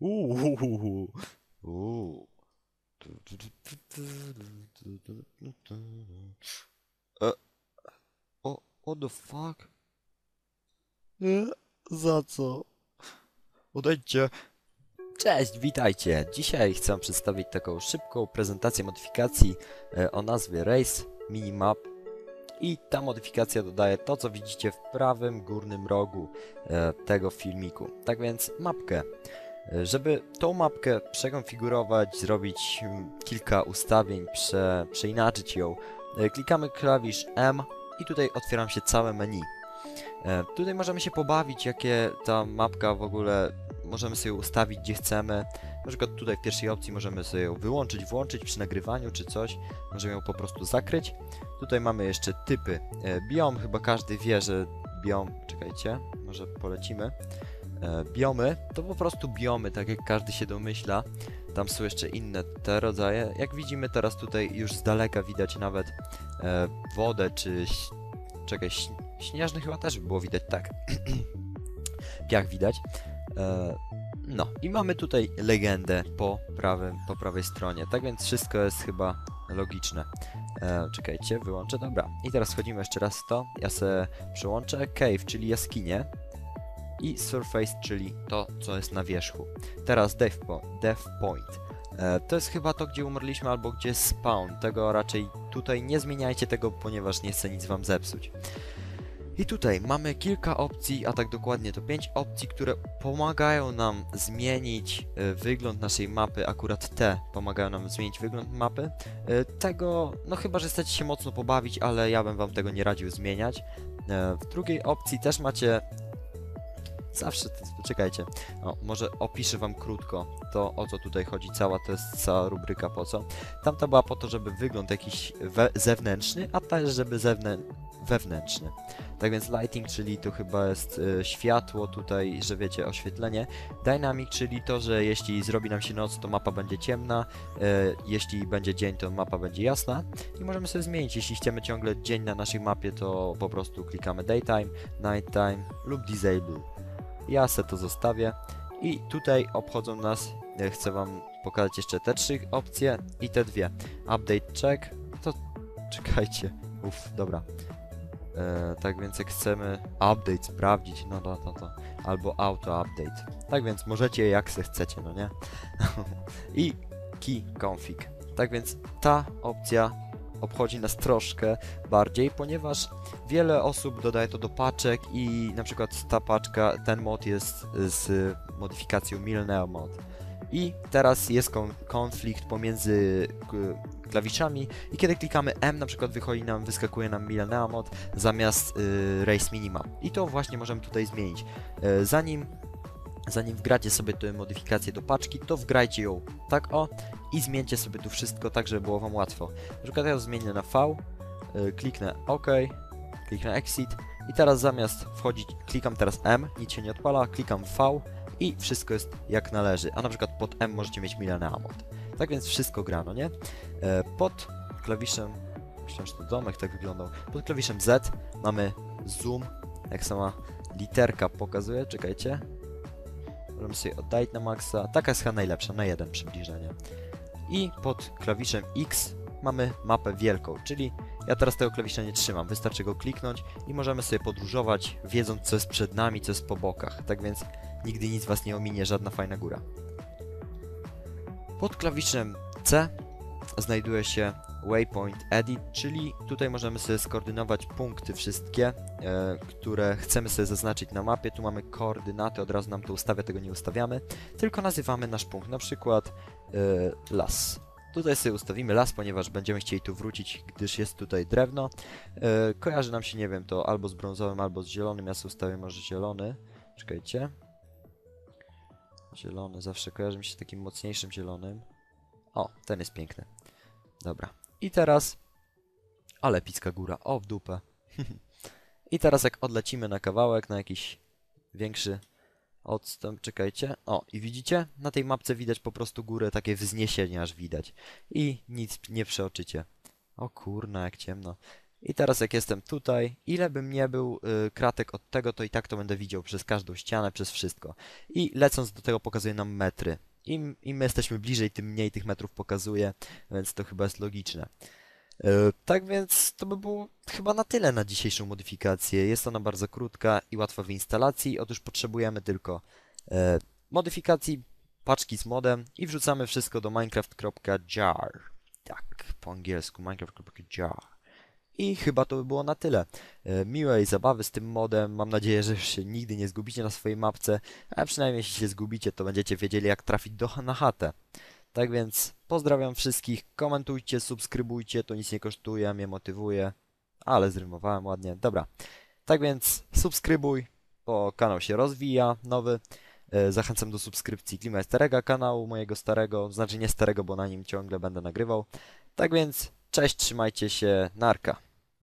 Uuu. Uuu. E, o, what the fuck? E, za co? Odejdźcie. Cześć, witajcie. Dzisiaj chcę przedstawić taką szybką prezentację modyfikacji e, o nazwie Race Minimap. I ta modyfikacja dodaje to, co widzicie w prawym górnym rogu e, tego filmiku. Tak więc mapkę. E, Żeby tą mapkę przekonfigurować, zrobić mm, kilka ustawień, prze, przeinaczyć ją, e, klikamy klawisz M i tutaj otwieram się całe menu. Tutaj możemy się pobawić, jakie ta mapka w ogóle, możemy sobie ustawić gdzie chcemy. Na przykład tutaj w pierwszej opcji możemy sobie ją wyłączyć, włączyć przy nagrywaniu czy coś. Możemy ją po prostu zakryć. Tutaj mamy jeszcze typy. E, Biom, chyba każdy wie, że biom, czekajcie, może polecimy. E, Biomy to po prostu biomy, tak jak każdy się domyśla. Tam są jeszcze inne te rodzaje. Jak widzimy teraz tutaj już z daleka widać nawet e, wodę czy... Czekaj, śnieżny chyba też by było widać, tak. Piach widać. No i mamy tutaj legendę po, prawym, po prawej stronie. Tak więc wszystko jest chyba logiczne. E, czekajcie, wyłączę, dobra. I teraz wchodzimy jeszcze raz w to. Ja se przełączę cave, czyli jaskinie. I surface, czyli to, co jest na wierzchu. Teraz death, po death point. E, to jest chyba to, gdzie umarliśmy, albo gdzie spawn. Tego raczej tutaj nie zmieniajcie tego, ponieważ nie chcę nic wam zepsuć. I tutaj mamy kilka opcji, a tak dokładnie to 5 opcji, które pomagają nam zmienić e, wygląd naszej mapy. Akurat te pomagają nam zmienić wygląd mapy. E, tego, no chyba, że chcecie się mocno pobawić, ale ja bym wam tego nie radził zmieniać. E, w drugiej opcji też macie Zawsze, poczekajcie, o, może opiszę wam krótko to, o co tutaj chodzi, cała to jest cała rubryka po co. Tamta była po to, żeby wygląd jakiś zewnętrzny, a ta jest, żeby zewnę, wewnętrzny. Tak więc lighting, czyli to chyba jest e, światło tutaj, że wiecie, oświetlenie. Dynamic, czyli to, że jeśli zrobi nam się noc, to mapa będzie ciemna, e, jeśli będzie dzień, to mapa będzie jasna. I możemy sobie zmienić, jeśli chcemy ciągle dzień na naszej mapie, to po prostu klikamy daytime, nighttime lub disable. Ja se to zostawię. I tutaj obchodzą nas, e, chcę wam pokazać jeszcze te trzy opcje i te dwie. Update check, to czekajcie. Uff, dobra. E, tak więc jak chcemy update sprawdzić, no to, to, to. Albo auto update. Tak więc możecie jak se chcecie, no nie? I key config. Tak więc ta opcja obchodzi nas troszkę bardziej, ponieważ wiele osób dodaje to do paczek i na przykład ta paczka, ten mod jest z modyfikacją Millennial Mod. I teraz jest kon konflikt pomiędzy klawiszami i kiedy klikamy M na przykład wychodzi nam, wyskakuje nam Millennial Mod zamiast y, Race Minimap. I to właśnie możemy tutaj zmienić. Y, zanim zanim wgracie sobie tę modyfikację do paczki, to wgrajcie ją tak o i zmieńcie sobie tu wszystko tak, żeby było Wam łatwo. Na przykład ja zmienię na V, y, kliknę OK, kliknę Exit i teraz zamiast wchodzić, klikam teraz M, nic się nie odpala, klikam V i wszystko jest jak należy. A na przykład pod M możecie mieć Millennium Mod. Tak więc wszystko gra, no nie? E, pod klawiszem, myślałem, że to domek tak wyglądał, pod klawiszem Z mamy zoom, jak sama literka pokazuje, czekajcie. Możemy sobie oddalić na maksa, taka jest chyba najlepsza, na jeden przybliżenie. I pod klawiszem X mamy mapę wielką, czyli ja teraz tego klawisza nie trzymam, wystarczy go kliknąć i możemy sobie podróżować, wiedząc co jest przed nami, co jest po bokach. Tak więc nigdy nic Was nie ominie, żadna fajna góra. Pod klawiszem C znajduje się Waypoint Edit, czyli tutaj możemy sobie skoordynować punkty wszystkie, e, które chcemy sobie zaznaczyć na mapie. Tu mamy koordynaty, od razu nam to ustawia, tego nie ustawiamy, tylko nazywamy nasz punkt, na przykład e, las. Tutaj sobie ustawimy las, ponieważ będziemy chcieli tu wrócić, gdyż jest tutaj drewno. E, kojarzy nam się, nie wiem, to albo z brązowym, albo z zielonym. Ja sobie ustawię może zielony. Czekajcie. Zielony, zawsze kojarzy mi się takim mocniejszym zielonym. O, ten jest piękny. Dobra. I teraz... Ale picka góra. O, w dupę. I teraz jak odlecimy na kawałek, na jakiś większy odstęp, czekajcie. O, i widzicie? Na tej mapce widać po prostu górę, takie wzniesienie aż widać. I nic nie przeoczycie. O kurna, jak ciemno. I teraz jak jestem tutaj, ile bym nie był y, kratek od tego, to i tak to będę widział przez każdą ścianę, przez wszystko. I lecąc do tego pokazuje nam metry. Im, Im my jesteśmy bliżej, tym mniej tych metrów pokazuje, więc to chyba jest logiczne. Y, tak więc to by było chyba na tyle na dzisiejszą modyfikację. Jest ona bardzo krótka i łatwa w instalacji. Otóż potrzebujemy tylko e, modyfikacji, paczki z modem i wrzucamy wszystko do minecraft.jar. Tak, po angielsku minecraft.jar. I chyba to by było na tyle. E, Miłej zabawy z tym modem. Mam nadzieję, że się nigdy nie zgubicie na swojej mapce, a przynajmniej jeśli się zgubicie, to będziecie wiedzieli jak trafić do, na chatę. Tak więc pozdrawiam wszystkich, komentujcie, subskrybujcie, to nic nie kosztuje, mnie motywuje, ale zrymowałem ładnie. Dobra, tak więc subskrybuj, bo kanał się rozwija, nowy. E, Zachęcam do subskrypcji Klima starego kanału, mojego starego, znaczy nie starego, bo na nim ciągle będę nagrywał. Tak więc, cześć, trzymajcie się, narka.